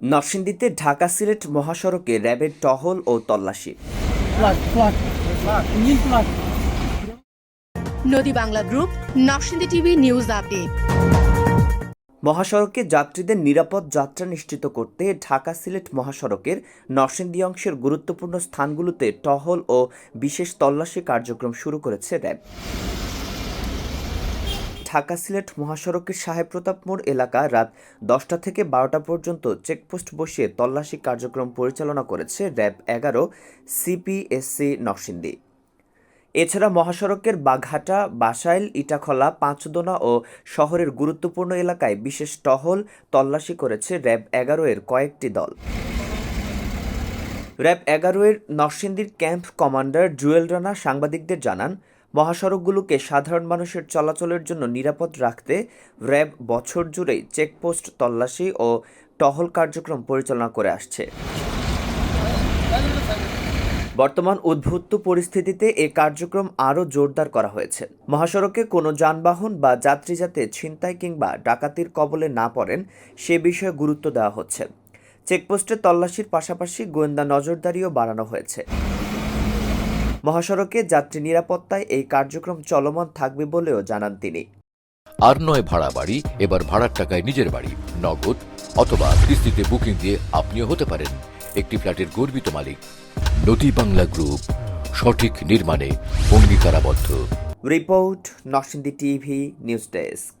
নরসিংদীতে ঢাকা সিলেট মহাসড়কে র্যাবের টহল ও তল্লাশি। নদী Bangla group Narsingdi TV news update. মহাসড়কে যাত্রীদের নিরাপদ যাত্রা নিশ্চিত করতে ঢাকা সিলেট মহাসড়কের নরসিংদী অংশের গুরুত্বপূর্ণ স্থানগুলোতে টহল ও বিশেষ তল্লাশি কার্যক্রম শুরু করেছে র্যাব। ঢাকা সিলেট মহাসড়কের সাহেব প্রতাপ মোড় এলাকা রাত দশটা থেকে বারোটা পর্যন্ত চেকপোস্ট বসিয়ে তল্লাশি কার্যক্রম পরিচালনা করেছে র্যাব এগারো সিপিএসসি নরসিংদী। এছাড়া মহাসড়কের বাঘাটা, বাসাইল, ইটাখলা, পাঁচদোনা ও শহরের গুরুত্বপূর্ণ এলাকায় বিশেষ টহল তল্লাশি করেছে র্যাব এগারো এর কয়েকটি দল। র্যাব এগারো এর নরসিংদীর ক্যাম্প কমান্ডার জুয়েল রানা সাংবাদিকদের জানান মহাসড়কগুলোকে সাধারণ মানুষের চলাচলের জন্য নিরাপদ রাখতে র্যাব বছর জুড়েই চেকপোস্ট তল্লাশি ও টহল কার্যক্রম পরিচালনা করে আসছে। বর্তমান উদ্ভূত পরিস্থিতিতে এ কার্যক্রম আরও জোরদার করা হয়েছে। মহাসড়কে কোনো যানবাহন বা যাত্রী যাতে ছিনতাই কিংবা ডাকাতির কবলে না পড়েন সে বিষয়ে গুরুত্ব দেওয়া হচ্ছে। চেকপোস্টে তল্লাশির পাশাপাশি গোয়েন্দা নজরদারিও বাড়ানো হয়েছে। মহাসড়কে যাত্রী নিরাপত্তায় এই কার্যক্রম চলমান থাকবে বলেও জানান তিনি। আর নয় ভাড়া বাড়ি এবার ভাড়ার টাকায় নিজের বাড়ি নগদ অথবা কিস্তিতে বুকিং দিয়ে আপনিও হতে পারেন একটি ফ্ল্যাটের গর্বিত মালিক। নদী বাংলা গ্রুপ সঠিক নির্মাণে অঙ্গীকারাবদ্ধ। Report Narsingdi TV news desk.